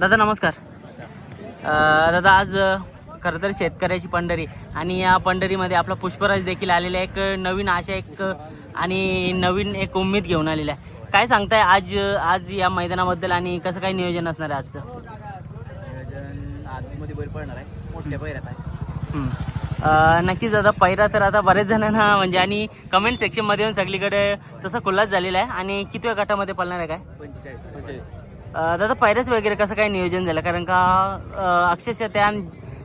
दादा नमस्कार. अ, दादा आज खरं तर शेतकऱ्याची पंढरी आणि या पंढरीमध्ये आपला पुष्पराज देखील आलेला आहे. एक नवीन आशा एक आणि नवीन एक उमेद घेऊन आलेला आहे. काय सांगताय आज आज या मैदानाबद्दल आणि कसं काय नियोजन असणार आहे आजचं? नियोजन आतमध्ये बैल पडणार आहे. मोठ्या बैरात आहे. हम्म. अ, नक्कीच दादा पहिला तर आता बरेच जणांना म्हणजे आणि कमेंट सेक्शनमध्ये येऊन सगळीकडे तसा खुलाच झालेला आहे. आणि कितव्या गटामध्ये पळणार आहे काय? पंचेचाळीस. दादा पहिल्याच वगैरे कसं काय नियोजन झालं? कारण का अक्षरशः त्या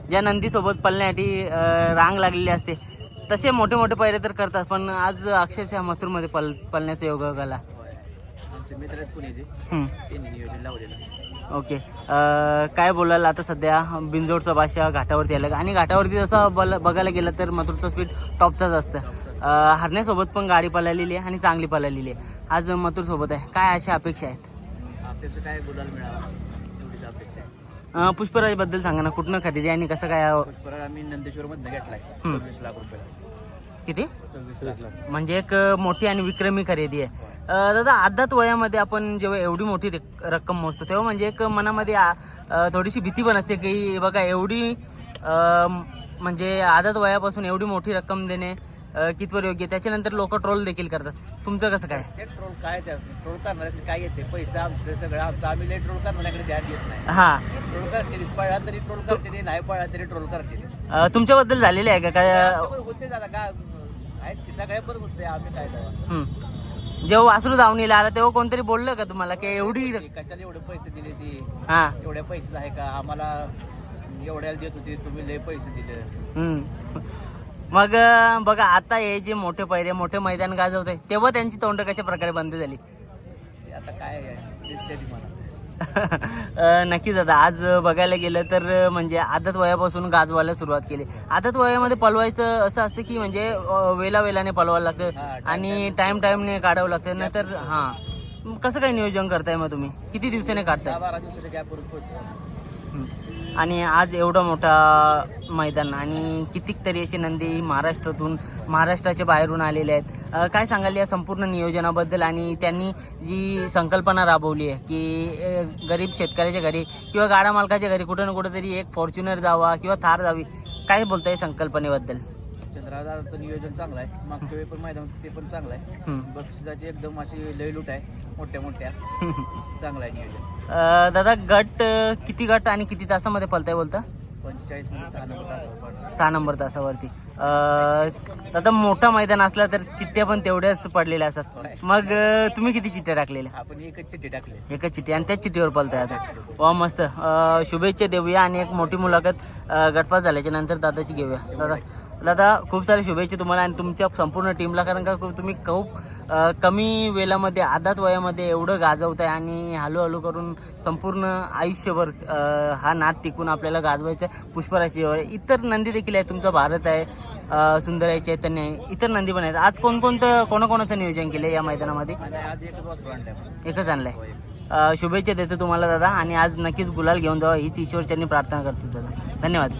ज्या नंदीसोबत पळण्यासाठी रांग लागलेली असते तसे मोठे मोठे पैरे तर करतात पण आज अक्षरशः मथुरमध्ये पल पळण्याचा योग आला. ओके. काय बोलाल आता सध्या? बिंजोडचा भाषा घाटावरती आलं. आणि घाटावरती जसं बल बघायला गेलं तर मथुरचं स्पीड टॉपचाच असतं. हरण्यासोबत पण गाडी पळालेली आहे आणि चांगली पळालेली आहे. आज मथुरसोबत आहे. काय अशा अपेक्षा आहेत? आपल्याचं काय गुलाल मिळावा एवढीच अपेक्षा आहे. अ, पुष्पराजबद्दल सांगा ना कुठनं खरेदी आणि कसं काय पुष्पराज आम्ही नंदेश्वरमधनं घेतलाय. सव्वीस लाख रुपयाला किती? सव्वीस लाख. म्हणजे एक अ, मोठी आणि विक्रमी खरेदी आहे. अ, दादा आदात वयामध्ये आपण जेव्हा एवढी मोठी रक- रक्कम मोजतो तेव्हा म्हणजे एक मनामध्ये आ- अ, थोडीशी भीती पण असते की बघा एवढी अ, म्हणजे आदात वयापासून एवढी मोठी रक्कम देणे कितवर योग्य? त्याच्यानंतर लोक ट्रोल देखील करतात. तुमचं कसं काय? ट्रोल काय ट्रोल करणार काय येते? पैसा आमचं सगळं आमचं. आम्ही लय ट्रोल करण्याकडे ध्यान देत नाही. हां. ट्रोल करते ती. पळला तरी ट्रोल करते नाही पळला तरी ट्रोल करते. अ, तुमच्याबद्दल झालेले आहे का? काय होते दादा का आहेत की सगळ्या पण होते आम्ही काय. जेव्हा वासरू धावणीला आला तेव्हा कोणतरी बोललं का तुम्हाला की एवढी कशाला एवढे पैसे दिले ती? हां. एवढ्या पैसेच आहे का? आम्हाला एवढ्याला देत होते तुम्ही लय पैसे दिले. हम्म. मग बघा आता हे जे मोठे पैरे मोठे मैदान गाजवते तेव्हा त्यांची तोंड कशा प्रकारे बंद झाली? आता काय दिसते नक्कीच दादा आज बघायला गेलं तर म्हणजे आदत वयापासून गाजवायला सुरुवात केली. आदत वयामध्ये पलवायचं असं असतं की म्हणजे वेला वेलाने पलवायला लागतं आणि टाइम टाइमने काढावं लागतं. नाहीतर हां. कसं काय नियोजन करताय मग तुम्ही? किती दिवसाने काढताय? आणि आज एवढा मोठा मैदान आणि कितीक तरी असे नंदी महाराष्ट्रातून महाराष्ट्राच्या बाहेरून आलेले आहेत. काय सांगाल या संपूर्ण नियोजनाबद्दल आणि त्यांनी जी संकल्पना राबवली आहे की गरीब शेतकऱ्याच्या घरी किंवा गाडा मालकाच्या घरी कुठं ना कुठं एक फॉर्च्युनर जावा किंवा थार जावी काय बोलताय संकल्पनेबद्दल? चंद्रादाचं नियोजन चांगलं आहे. मागच्या वेळी पण मैदान होतं ते पण चांगलं आहे. हम्म. बक्षिसाची एकदम अशी लय लूट आहे. मोठ्या मोठ्या. चांगलं आहे नियोजन. अ, दादा गट अ, किती गट आणि किती तासामध्ये पलताय बोलता? पंचेचाळीसमध्ये सहा नंबर तासावर सहा नंबर तासावरती. अ, आता मोठं मैदान असलं तर चिठ्ठ्या पण तेवढ्याच पडलेल्या असतात. मग अ, तुम्ही किती चिठ्ठ्या टाकलेल्या? आपण एकच चिठ्ठी टाकली. एकच चिठ्ठी. आणि त्याच चिठ्ठीवर पलताय आता. वा मस्त. अ, शुभेच्छा देऊया आणि एक मोठी मुलाखत अ, गटपास झाल्याच्यानंतर दादाची घेऊया. दादा दादा खूप साऱ्या शुभेच्छा तुम्हाला आणि तुमच्या संपूर्ण टीमला कारण का तुम्ही खूप कमी वेळामध्ये आदात वयामध्ये एवढं गाजवताय आणि हळूहळू करून संपूर्ण आयुष्यभर हा नाद टिकून आपल्याला गाजवायचा आहे. पुष्पराशीवर इतर नंदी देखील आहे तुमचा भारत आहे सुंदर आहे चैतन्य आहे. इतर नंदी पण आहेत. आज कोणकोणतं कोणाकोणाचं नियोजन केलं या मैदानामध्ये? एकच आणलंय. होय. अ, शुभेच्छा देतो तुम्हाला दादा. आणि आज नक्कीच गुलाल घेऊन जावा हीच ईश्वरच्यांनी प्रार्थना करतो दादा. धन्यवाद.